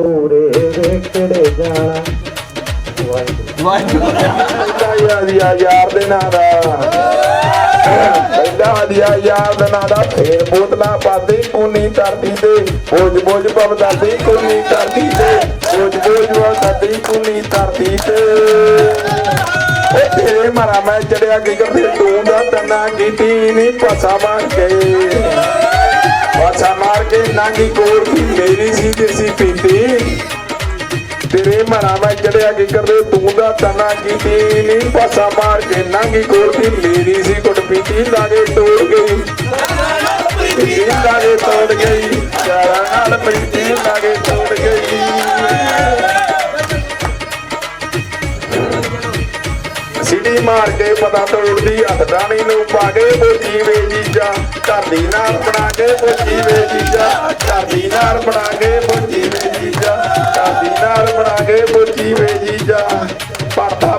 ਪੂਰੇ ਵੇਖੜੇ ਜਾਣਾ। ਵਾਹਿਗੁਰੂ। ਯਾਰ ਯਾਰ ਦੇ ਨਾਂ ਦਾ। ਪਹਿਲਾ ਦਿਆ ਯਾਰ ਦੇ ਨਾਂ ਦਾ। ਫੇਰ ਬੋਤਲਾਂ ਪਾਦੇ ਕੋਨੀ ਧਰਤੀ ਤੇ। ਬੋਝ ਬੋਝ ਪਵਦਾਦੀ ਕੋਨੀ ਧਰਤੀ ਤੇ। ਬੋਝ ਬੋਝ ਪਵਦਾਦੀ ਕੋਨੀ ਧਰਤੀ ਤੇ। ਉਹ ਤੇਰੇ ਮਾਰਾ ਮੈਂ ਚੜਿਆ ਕੀ ਕਰਦੇ ਤੂੰ ਦਾ ਤਨਾ ਕੀਤੀ ਨਹੀਂ ਪਸਾ ਮਾਰ ਕੇ। ਪਸਾ ਮਾਰ ਕੇ ਨਾਂਗੀ ਤੇਰੇ ਮਨਾ ਚੜਿਆ ਕੀ ਕਰਦੇ, ਤੂੰ ਦਾ ਤਨਾ ਕੀਤੀ ਨੀ ਪਾਸਾ ਮਾਰ ਕੇ ਨਾਂਗੀ ਕੋਲਦੀ ਮੇਰੀ ਸੀ ਕੁੱਟ ਪੀਤੀ ਲਾਗੇ ਤੋੜ ਗਈ। ਪੀਤੀ ਲਾਗੇ ਤੋੜ ਗਈ ਚਾਰਾਂ ਨਾਲ ਪੀਤੀ ਲਾਗੇ ਤੋੜ ਗਈ। ਸਿੱਧੀ ਮਾਰ ਕੇ ਪਤਾ ਤੋੜਦੀ, ਹੱਥ ਡਾਣੀ ਨੂੰ ਪਾ ਕੇ ਬੋਚੀ ਵੇ ਜੀਜਾ। ਧਰਦੀ ਨਾਲ ਬਣਾ ਕੇ ਬੋਚੀ ਵੇ ਜੀਜਾ। ਧਰਦੀ ਨਾਲ ਬਣਾ ਕੇ ਬੋਚੀ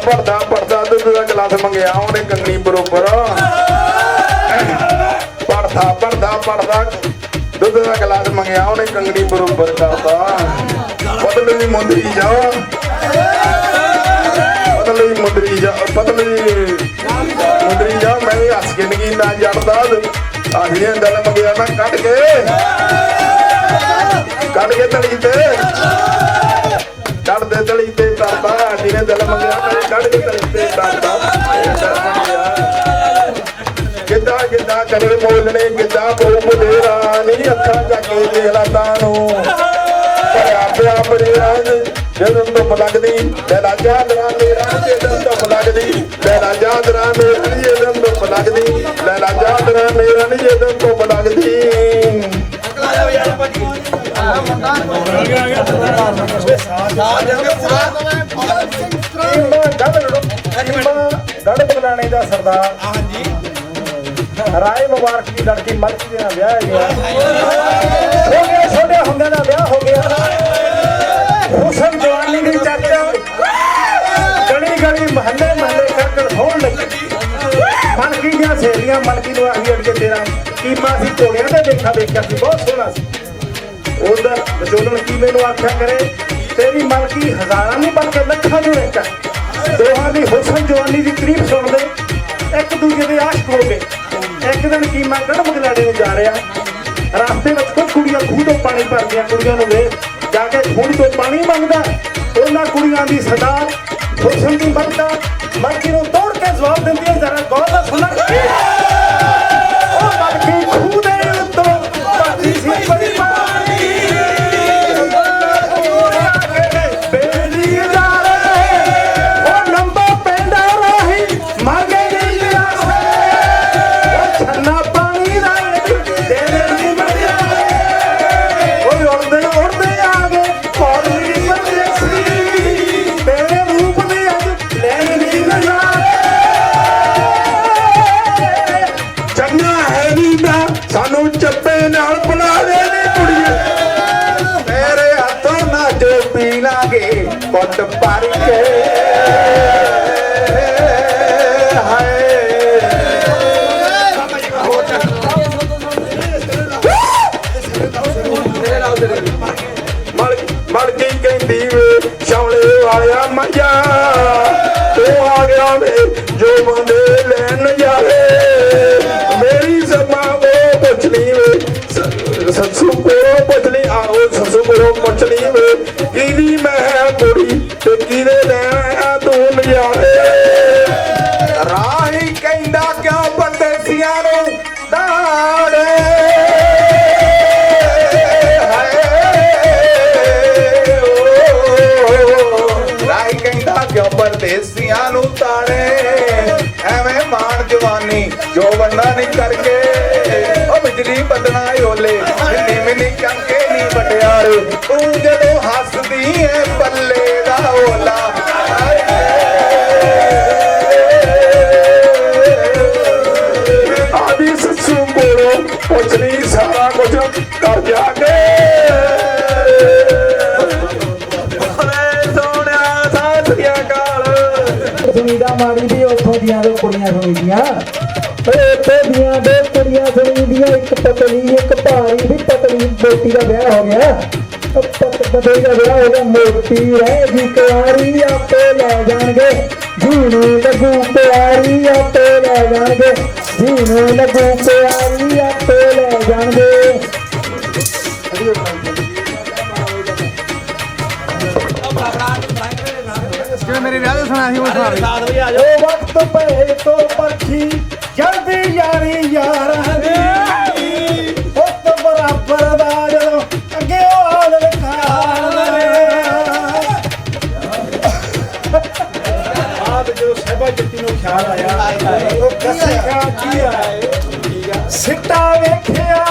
ਭਰਦਾ ਭਰਦਾ ਦੁੱਧ ਦਾ ਗਲਾਸ ਮੰਗਿਆ ਉਹਨੇ ਕੰਨੀ ਬਰੋਬਰ। ਭਰਦਾ ਭਰਦਾ ਭਰਦਾ ਦੁੱਧ ਦਾ ਗਲਾਸ ਮੰਗਿਆ ਉਹਨੇ ਕੰਗਣੀ ਬਰੋਬਰ ਕਰਦਾ ਪਤਲੀ ਮੁੰਦਰੀ ਜਾ। ਪਤਲੀ ਮੁੰਦਰੀ ਜਾ, ਪਤਲੀ ਮੁੰਦਰੀ ਜਾ, ਮੈਂ ਵੀ ਹੱਸ ਕੇ ਨਾ ਜੜਦਾ। ਆਹੀਆਂ ਦਿਲ ਮੰਗਿਆ ਮੈਂ ਕੱਢ ਕੇ। ਕੱਢ ਕੇ ਤਲੀ ਤੇ। ਕੱਢ ਦੇ ਤਲੀ ਤੇ ਤਰਦਾ ਜਿਹਨੇ ਦਿਲ ਮੰਗਿਆ ਮੈਂ। ਕਿੱਦਾਂ ਕਿੱਦਾਂ ਕਰੇ ਮੋਲਣੇ ਕਿੱਦਾਂ ਬਹੁ ਬਦੇਰਾ ਨਹੀਂ ਅੱਖਾਂ ਚੱਕ ਕੇ ਦੇਖ ਲਾ ਤਾਂ ਨੂੰ ਭਰਿਆ ਪਿਆ ਬੜੇ ਰੰਗ ਜਦੋਂ ਧੁੱਪ ਲੱਗਦੀ ਲੈਲਾ ਚਾਦਰਾ ਮੇਰਾ ਜਦੋਂ ਧੁੱਪ ਲੱਗਦੀ ਲੈਲਾ ਚਾਦਰਾ ਮੇਰਾ ਨੀ ਜਦੋਂ ਧੁੱਪ ਲੱਗਦੀ ਲੈਲਾ ਚਾਦਰਾ ਮੇਰਾ ਨੀ ਜਦੋਂ ਧੁੱਪ ਲੱਗਦੀ। ਗੜ ਬਗਲਾਣੇ ਦਾ ਸਰਦਾਰ। ਹਾਂਜੀ ਰਾਏ ਮੁਬਾਰਕ ਦੀ ਲੜਕੀ ਮਲਕੀ ਦੇ ਨਾਲ ਵਿਆਹ ਗਿਆ ਹੋ ਗਿਆ, ਛੋਟੇ ਹੁੰਦੇ ਦਾ ਵਿਆਹ ਹੋ ਗਿਆ। ਹੁਸਨ ਜਵਾਨੀ ਦੀ ਚਾਚਾ। ਗਲੀ ਗਲੀ, ਮਹੱਲੇ ਮਹੱਲੇ ਕਰਕੜ ਹੋਣ ਲੱਗੀ। ਮਲਕੀ ਦੀਆਂ ਸਹੇਲੀਆਂ ਮਲਕੀ ਨੂੰ ਆਹੀ ਅੜਕੇ ਤੇਰਾ ਕੀਮਾ ਸੀ, ਘੋੜਿਆਂ ਤੇ ਦੇਖਾ ਦੇਖਿਆ ਸੀ, ਬਹੁਤ ਸੋਹਣਾ ਸੀ। ਉਧਰ ਵਿਚੋਲਣ ਕੀਮੇ ਨੂੰ ਆਖਿਆ ਕਰੇ, ਤੇਰੀ ਮਲਕੀ ਹਜ਼ਾਰਾਂ ਨਹੀਂ ਬਲਕਿ ਲੱਖਾਂ ਨੂੰ ਇੱਕ ਹੈ। ਦੋਹਾਂ ਦੀ ਹੁਸਨ ਜਵਾਨੀ ਦੀ ਤਾਰੀਫ ਸੁਣਦੇ ਦਿਨ ਕੀਮਾ ਗੜ ਬਗਲਾੜੇ ਨੂੰ ਜਾ ਰਿਹਾ। ਰਸਤੇ ਵਿੱਚ ਕੁਝ ਕੁੜੀਆਂ ਖੂਹ ਤੋਂ ਪਾਣੀ ਭਰਦੀਆਂ, ਕੁੜੀਆਂ ਨੂੰ ਵੇਖ, ਜਾ ਕੇ ਖੂਹ ਤੋਂ ਪਾਣੀ ਮੰਗਦਾ। ਉਹਨਾਂ ਕੁੜੀਆਂ ਦੀ ਸਰਦਾਰ ਹੁਸਨ ਦੀ ਮਲਕਾ ਮਲਕੀ ਨੂੰ ਤੋੜ ਕੇ ਜਵਾਬ ਦਿੰਦੀ ਹੈ ਜ਼ਰਾ ਗੌਰ ਨਾਲ ਸੁਣਨਾ ਕੁੱਟ ਭਰ ਕੇ ਮਲਕੀ ਕਹਿੰਦੀ ਵੇ ਸ਼ੌਲੇ ਵਾਲਿਆ ਮੱਝਾ ਤੂੰ ਆ ਗਿਆ ਵੇ ਜੋ ਬੰਦੇ ਲੈਣ ਜਾਵੇ। ਮੇਰੀ ਸਮਾਂ ਉਹ ਪੁੱਛਣੀ ਵੇ, ਸ- ਸੱਸੂ ਕੋਲੋਂ ਪੁੱਛਣੀ ਆਓ ਸੱਸੂ ਕੋਲੋਂ ਪੁੱਛਣੀ ਵੇ, ਕਿਹਦੀ ਮੈਂ ਪਰਦੇਸੀਆਂ ਨੂੰ ਤਾਣੇ। ਐਵੇਂ ਮਾਣ ਜਵਾਨੀ ਜੋ ਬੰਦਾ ਨਹੀਂ ਕਰਕੇ। ਉਹ ਬਿਜਲੀ ਬਦਨਾ ਓਲੇ ਜਿੰਨੀ ਮਿੰਨੀ ਚੰਕੇ ਨਹੀਂ ਵਟਿਆਰੇ। ਤੂੰ ਜਦੋਂ ਹੱਸਦੀ ਐ ਪੱਲੇ ਦਾ ਓਲਾ। ਆਦੀ ਸੱਸੂ ਕੁਛ ਪੁੱਛਣੀ ਸਾਰਾ ਕੁਝ ਕਰ ਜਾ ਕੇ ਸੋਹਣਿਆ ਸਾਥੀਆ ਕਾਲ ਸੁਣੀਦਾ ਮਾੜੀ ਵੀ ਉੱਥੋਂ ਦੀਆਂ ਦੋ ਕੁੜੀਆਂ ਸੁਣੀਦੀਆਂ। ਓਏ, ਉੱਥੋਂ ਦੀਆਂ ਦੋ ਕੁੜੀਆਂ ਸੁਣੀਦੀਆਂ, ਇੱਕ ਪਤਲੀ, ਇੱਕ ਭਾਰੀ, ਵੀ ਪਤਲੀ ਬੇਟੀ ਦਾ ਵਿਆਹ ਹੋ ਗਿਆ। ਪਤ ਬਦੇਗਾ ਵਿਆਹ ਉਹਦਾ ਮੋਟੀ ਰਹਿ ਜੀ ਕੁਆਰੀ, ਆਪੇ ਲੈ ਜਾਣਗੇ। ਜੀਨੂੰ ਲੱਗੂ ਪਿਆਰੀ ਆਪੇ ਲੈ ਜਾਣਗੇ। ਜੀਨੂੰ ਲੱਗੂ ਪਿਆਰੀ ਆਪੇ ਲੈ ਜਾਣਗੇ। ਉਹ ਵਕਤ ਪਏ ਤੋਂ ਪਰਖੀ ਜਲਦੀ ਯਾਰੀ ਯਾਰਾਂ ਦੀ। ਉਤ ਬਰਾਬਰ ਦਾ ਜਦੋਂ ਅੱਗੇ ਹਾਲ ਵਿਖਾਵੇ ਆਪ ਜਦੋਂ ਸਹਿਬਾ ਜੱਟੀ ਨੂੰ ਖਿਆਲ ਆਇਆ ਉਹ ਕੱਸਿਆ ਕੀ ਆ ਸਿੱਟਾ ਵੇਖਿਆ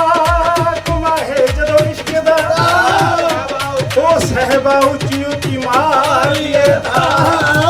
ਸਹਿਬਾ ਉੱਚੀ ਉੱਚੀ ਮਾਰੀਏ ਦਾ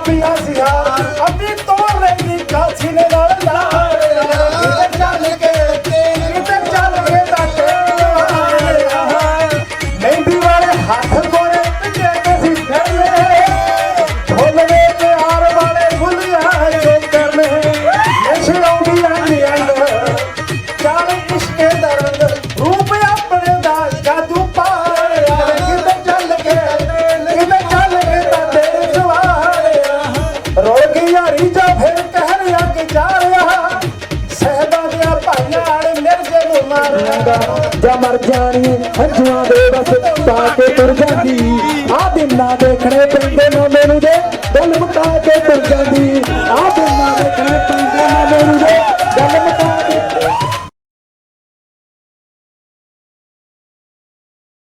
ਪੌਣੇ ਪਾਪੀਆਂ ਸੀ ਹਾਰ ਅੱਬੀ ਤੋੜ ਮਰ ਜਾਣੀ ਹੰਝੂਆਂ ਦੇ ਬਸ ਪਾ ਕੇ ਤੁਰ ਜਾਂਦੀ ਕੇ ਤੁਰ ਜਾਂਦੀ